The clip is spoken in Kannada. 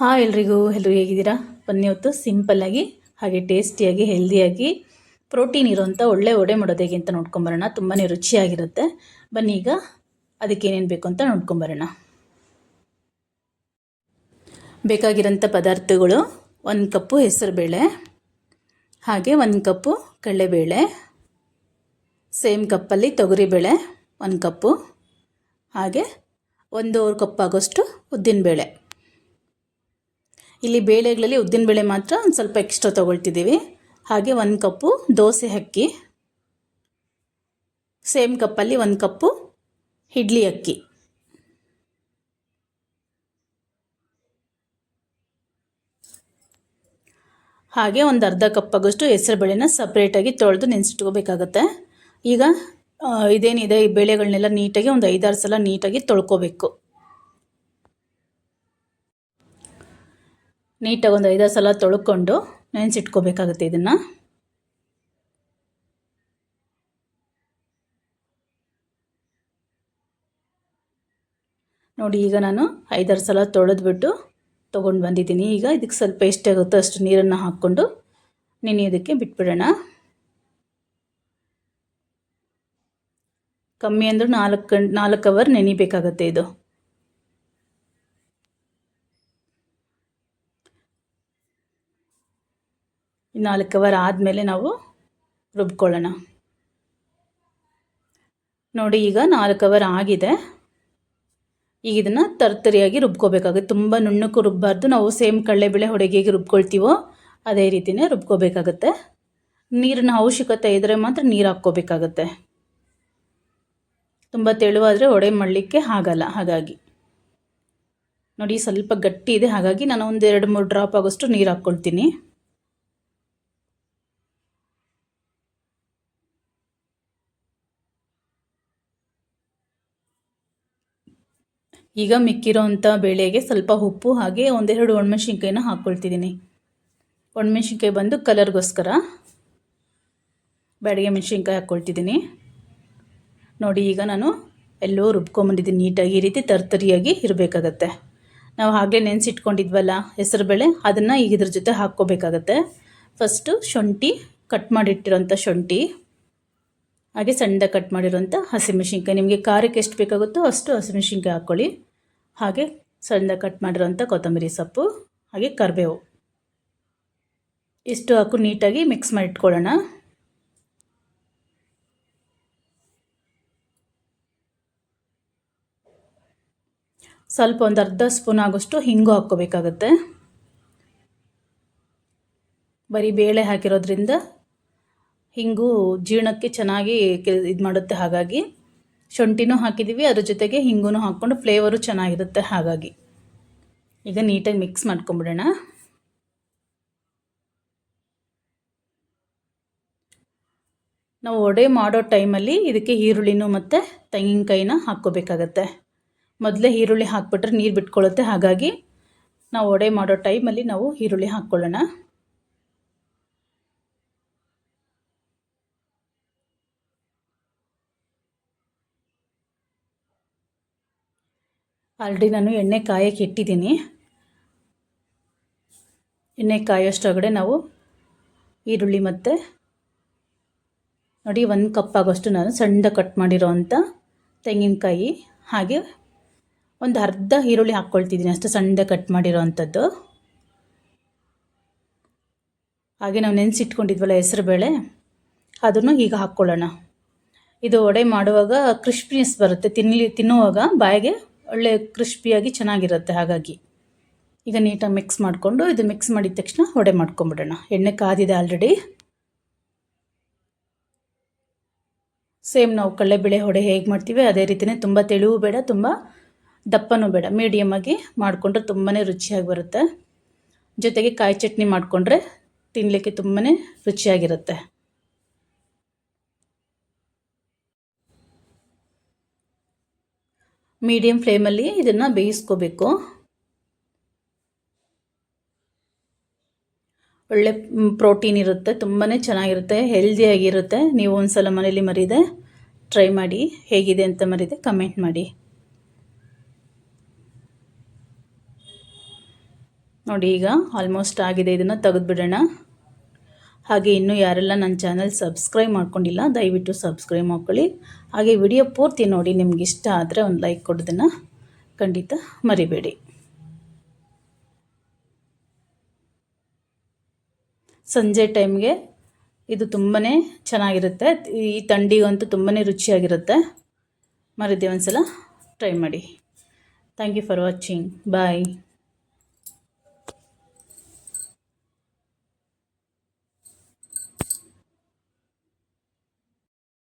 ಹಾಯ್ ಎಲ್ರಿಗೂ ಎಲ್ಲರೂ ಹೇಗಿದ್ದೀರಾ? ಬನ್ನಿ ಹೊತ್ತು ಸಿಂಪಲ್ಲಾಗಿ ಹಾಗೆ ಟೇಸ್ಟಿಯಾಗಿ, ಹೆಲ್ದಿಯಾಗಿ, ಪ್ರೋಟೀನ್ ಇರೋಂಥ ಒಳ್ಳೆ ಒಡೆ ಮಾಡೋದು ಹೇಗೆ ಅಂತ ನೋಡ್ಕೊಂಬರೋಣ. ತುಂಬಾ ರುಚಿಯಾಗಿರುತ್ತೆ. ಬನ್ನಿ ಈಗ ಅದಕ್ಕೆ ಏನೇನು ಬೇಕು ಅಂತ ನೋಡ್ಕೊಂಬರೋಣ. ಬೇಕಾಗಿರೋಂಥ ಪದಾರ್ಥಗಳು, ಒಂದು ಕಪ್ಪು ಹೆಸರುಬೇಳೆ, ಹಾಗೆ ಒಂದು ಕಪ್ಪು ಕಡಲೆಬೇಳೆ, ಸೇಮ್ ಕಪ್ಪಲ್ಲಿ ತೊಗರಿಬೇಳೆ ಒಂದು ಕಪ್ಪು, ಹಾಗೆ ಒಂದೂವರೆ ಕಪ್ ಆಗೋಷ್ಟು ಉದ್ದಿನಬೇಳೆ. ಇಲ್ಲಿ ಬೇಳೆಗಳಲ್ಲಿ ಉದ್ದಿನ ಬೇಳೆ ಮಾತ್ರ ಒಂದು ಸ್ವಲ್ಪ ಎಕ್ಸ್ಟ್ರಾ ತೊಗೊಳ್ತಿದ್ದೀವಿ. ಹಾಗೆ ಒಂದು ಕಪ್ಪು ದೋಸೆ ಅಕ್ಕಿ. ಸೇಮ್ ಕಪ್ಪಲ್ಲಿ ಒಂದು ಕಪ್ಪು ಇಡ್ಲಿ ಅಕ್ಕಿ. ಹಾಗೆ ಒಂದು ಅರ್ಧ ಕಪ್ಪಾಗಷ್ಟು ಹೆಸರುಬೇಳೆನ ಸಪ್ರೇಟಾಗಿ ತೊಳೆದು ನೆನೆಸಿಟ್ಕೋಬೇಕಾಗತ್ತೆ. ಈಗ ಇದೇನಿದೆ? ಈ ಬೇಳೆಗಳನ್ನೆಲ್ಲ ನೀಟಾಗಿ ಒಂದು ಐದಾರು ಸಲ ನೀಟಾಗಿ ತೊಳ್ಕೊಬೇಕು. ನೀಟಾಗಿ ಒಂದು ಐದಾರು ಸಲ ತೊಳ್ಕೊಂಡು ನೆನೆಸಿಟ್ಕೋಬೇಕಾಗುತ್ತೆ ಇದನ್ನು. ನೋಡಿ, ಈಗ ನಾನು ಐದಾರು ಸಲ ತೊಳೆದ್ಬಿಟ್ಟು ತೊಗೊಂಡು ಬಂದಿದ್ದೀನಿ. ಈಗ ಇದಕ್ಕೆ ಸ್ವಲ್ಪ ಎಷ್ಟಾಗುತ್ತೋ ಅಷ್ಟು ನೀರನ್ನು ಹಾಕ್ಕೊಂಡು ನೆನೆಯೋದಕ್ಕೆ ಬಿಟ್ಬಿಡೋಣ. ಕಮ್ಮಿ ಅಂದರೂ ನಾಲ್ಕು ಗಂಟೆ ನಾಲ್ಕು ಅವರ್ ನೆನಿಬೇಕಾಗುತ್ತೆ ಇದು. ನಾಲ್ಕು ಅವರ್ ಆದಮೇಲೆ ನಾವು ರುಬ್ಕೊಳ್ಳೋಣ. ನೋಡಿ, ಈಗ ನಾಲ್ಕು ಅವರ್ ಆಗಿದೆ. ಈಗ ಇದನ್ನು ತರ್ತರಿಯಾಗಿ ರುಬ್ಕೋಬೇಕಾಗುತ್ತೆ. ತುಂಬ ನುಣ್ಣಕ್ಕೂ ರುಬ್ಬಾರ್ದು. ನಾವು ಸೇಮ್ ಕಡಲೆಬೇಳೆ ಹೊಡೆಗೆ ರುಬ್ಕೊಳ್ತೀವೋ ಅದೇ ರೀತಿಯೇ ರುಬ್ಕೋಬೇಕಾಗತ್ತೆ. ನೀರಿನ ಅವಶ್ಯಕತೆ ಇದ್ದರೆ ಮಾತ್ರ ನೀರು ಹಾಕ್ಕೋಬೇಕಾಗತ್ತೆ. ತುಂಬ ತೆಳುವಾದರೆ ಒಡೆ ಮಾಡಲಿಕ್ಕೆ ಆಗಲ್ಲ, ಹಾಗಾಗಿ. ನೋಡಿ, ಸ್ವಲ್ಪ ಗಟ್ಟಿ ಇದೆ. ಹಾಗಾಗಿ ನಾನು ಒಂದು ಎರಡು ಮೂರು ಡ್ರಾಪ್ ಆಗೋಷ್ಟು ನೀರು ಹಾಕ್ಕೊಳ್ತೀನಿ. ಈಗ ಮಿಕ್ಕಿರೋಂಥ ಬೇಳೆಗೆ ಸ್ವಲ್ಪ ಉಪ್ಪು ಹಾಗೆ ಒಂದೆರಡು ಒಣಮೆಣ್ಸಿನ್ಕಾಯಿನ ಹಾಕ್ಕೊಳ್ತಿದ್ದೀನಿ. ಒಣಮೆಣ್ಸಿನ್ಕಾಯಿ ಬಂದು ಕಲರ್ಗೋಸ್ಕರ ಬ್ಯಾಡಿಗೆ ಮೆಣಸಿನ್ಕಾಯಿ ಹಾಕ್ಕೊಳ್ತಿದ್ದೀನಿ. ನೋಡಿ, ಈಗ ನಾನು ಎಲ್ಲೋ ರುಬ್ಕೊಂಬಂದಿದ್ದೀನಿ. ನೀಟಾಗಿ ಈ ರೀತಿ ತರ್ತರಿಯಾಗಿ ಇರಬೇಕಾಗತ್ತೆ. ನಾವು ಹಾಗೆ ನೆನೆಸಿಟ್ಕೊಂಡಿದ್ವಲ್ಲ ಹೆಸರುಬೇಳೆ ಅದನ್ನು ಈಗ ಇದ್ರ ಜೊತೆ ಹಾಕ್ಕೋಬೇಕಾಗತ್ತೆ. ಫಸ್ಟು ಶುಂಠಿ ಕಟ್ ಮಾಡಿಟ್ಟಿರೋಂಥ ಶುಂಠಿ, ಹಾಗೆ ಸಣ್ಣದಾಗಿ ಕಟ್ ಮಾಡಿರೋಂಥ ಹಸಿಮೆಣ್ಸಿನ್ಕಾಯಿ. ನಿಮಗೆ ಖಾರಕ್ಕೆ ಎಷ್ಟು ಬೇಕಾಗುತ್ತೋ ಅಷ್ಟು ಹಸಿಮೆಣ್ಸಿನ್ಕಾಯಿ ಹಾಕ್ಕೊಳ್ಳಿ. ಹಾಗೆ ಸಣ್ಣದಾಗಿ ಕಟ್ ಮಾಡಿರೋಂಥ ಕೊತ್ತಂಬರಿ ಸೊಪ್ಪು, ಹಾಗೆ ಕರಿಬೇವು. ಇಷ್ಟು ಹಾಕು ನೀಟಾಗಿ ಮಿಕ್ಸ್ ಮಾಡಿ ಇಟ್ಕೊಳ್ಳೋಣ ಸ್ವಲ್ಪ ಒಂದು ಅರ್ಧ ಸ್ಪೂನ್ ಆಗೋಷ್ಟು ಹಿಂಗು ಹಾಕ್ಕೋಬೇಕಾಗತ್ತೆ. ಬರೀ ಬೇಳೆ ಹಾಕಿರೋದ್ರಿಂದ ಹಿಂಗು ಜೀರ್ಣಕ್ಕೆ ಚೆನ್ನಾಗಿ ಇದು ಮಾಡುತ್ತೆ ಹಾಗಾಗಿ. ಶುಂಠಿನೂ ಹಾಕಿದ್ದೀವಿ ಅದ್ರ ಜೊತೆಗೆ ಹಿಂಗೂ ಹಾಕ್ಕೊಂಡು ಫ್ಲೇವರು ಚೆನ್ನಾಗಿರುತ್ತೆ ಹಾಗಾಗಿ. ಈಗ ನೀಟಾಗಿ ಮಿಕ್ಸ್ ಮಾಡ್ಕೊಂಬಿಡೋಣ. ನಾವು ವಡೆ ಮಾಡೋ ಟೈಮಲ್ಲಿ ಇದಕ್ಕೆ ಈರುಳ್ಳಿನೂ ಮತ್ತು ತೆಂಗಿನಕಾಯಿನ ಹಾಕ್ಕೋಬೇಕಾಗತ್ತೆ. ಮೊದಲೇ ಈರುಳ್ಳಿ ಹಾಕ್ಬಿಟ್ರೆ ನೀರು ಬಿಟ್ಕೊಳ್ಳುತ್ತೆ ಹಾಗಾಗಿ ನಾವು ವಡೆ ಮಾಡೋ ಟೈಮಲ್ಲಿ ನಾವು ಈರುಳ್ಳಿ ಹಾಕ್ಕೊಳ್ಳೋಣ. ಆಲ್ರೆಡಿ ನಾನು ಎಣ್ಣೆ ಕಾಯಕ್ಕೆ ಇಟ್ಟಿದ್ದೀನಿ. ಎಣ್ಣೆ ಕಾಯೋಷ್ಟೊಳಗಡೆ ನಾವು ಈರುಳ್ಳಿ ಮತ್ತು ನೋಡಿ ಒಂದು ಕಪ್ ಆಗೋಷ್ಟು ನಾನು ಸಣ್ಣ ಕಟ್ ಮಾಡಿರೋ ಅಂಥ ತೆಂಗಿನಕಾಯಿ ಹಾಗೆ ಒಂದು ಅರ್ಧ ಈರುಳ್ಳಿ ಹಾಕ್ಕೊಳ್ತಿದ್ದೀನಿ ಅಷ್ಟು ಸಣ್ಣ ಕಟ್ ಮಾಡಿರೋ ಅಂಥದ್ದು ಹಾಗೆ ನಾವು ನೆನೆಸಿಟ್ಕೊಂಡಿದ್ವಲ್ಲ ಹೆಸರುಬೇಳೆ ಅದನ್ನು ಈಗ ಹಾಕ್ಕೊಳ್ಳೋಣ. ಇದು ವಡೆ ಮಾಡುವಾಗ ಕ್ರಿಸ್ಪಿನೆಸ್ ಬರುತ್ತೆ ತಿನ್ನಲಿ ತಿನ್ನುವಾಗ ಬಾಯಿಗೆ ಒಳ್ಳೆ ಕ್ರಿಸ್ಪಿಯಾಗಿ ಚೆನ್ನಾಗಿರುತ್ತೆ, ಹಾಗಾಗಿ. ಈಗ ನೀಟಾಗಿ ಮಿಕ್ಸ್ ಮಾಡಿಕೊಂಡು ಇದು ಮಿಕ್ಸ್ ಮಾಡಿದ ತಕ್ಷಣ ವಡೆ ಮಾಡ್ಕೊಂಬಿಡೋಣ. ಎಣ್ಣೆ ಕಾದಿದೆ ಆಲ್ರೆಡಿ ಸೇಮ್ ನಾವು ಕಡಲೆಬೇಳೆ ಹೊಡೆ ಹೇಗೆ ಮಾಡ್ತೀವಿ, ಅದೇ ರೀತಿಯೇ ತುಂಬ ತೆಳುವು ಬೇಡ, ತುಂಬ ದಪ್ಪನೂ ಬೇಡ. ಮೀಡಿಯಮಾಗಿ ಮಾಡಿಕೊಂಡ್ರೆ ತುಂಬಾ ರುಚಿಯಾಗಿ ಬರುತ್ತೆ. ಜೊತೆಗೆ ಕಾಯಿ ಚಟ್ನಿ ಮಾಡಿಕೊಂಡ್ರೆ ತಿನ್ನಲಿಕ್ಕೆ ತುಂಬಾ ರುಚಿಯಾಗಿರುತ್ತೆ. ಮೀಡಿಯಮ್ ಫ್ಲೇಮಲ್ಲಿ ಇದನ್ನು ಬೇಯಿಸ್ಕೋಬೇಕು. ಒಳ್ಳೆ ಪ್ರೋಟೀನ್ ಇರುತ್ತೆ ತುಂಬಾ ಚೆನ್ನಾಗಿರುತ್ತೆ ಹೆಲ್ದಿಯಾಗಿರುತ್ತೆ ನೀವು ಒಂದು ಸಲ ಮನೇಲಿ ಮರಿದೆ, ಟ್ರೈ ಮಾಡಿ, ಹೇಗಿದೆ ಅಂತ ಮರಿದೆ, ಕಮೆಂಟ್ ಮಾಡಿ. ನೋಡಿ ಈಗ ಆಲ್ಮೋಸ್ಟ್ ಆಗಿದೆ, ಇದನ್ನು ತೆಗೆದುಬಿಡೋಣ. ಹಾಗೆ ಇನ್ನೂ ಯಾರೆಲ್ಲ ನನ್ನ ಚಾನಲ್ ಸಬ್ಸ್ಕ್ರೈಬ್ ಮಾಡ್ಕೊಂಡಿಲ್ಲ, ದಯವಿಟ್ಟು ಸಬ್ಸ್ಕ್ರೈಬ್ ಮಾಡ್ಕೊಳ್ಳಿ. ಹಾಗೆ ವಿಡಿಯೋ ಪೂರ್ತಿ ನೋಡಿ, ನಿಮ್ಗೆ ಇಷ್ಟ ಆದರೆ ಒಂದು ಲೈಕ್ ಕೊಡೋದನ್ನು ಖಂಡಿತ ಮರಿಬೇಡಿ. ಸಂಜೆ ಟೈಮ್ಗೆ ಇದು ತುಂಬಾ ಚೆನ್ನಾಗಿರುತ್ತೆ. ಈ ಥಂಡಿಗಂತೂ ತುಂಬಾ ರುಚಿಯಾಗಿರುತ್ತೆ. ಮರಿದೇ ಒಂದು ಸಲ ಟ್ರೈ ಮಾಡಿ. Thank you for watching. Bye.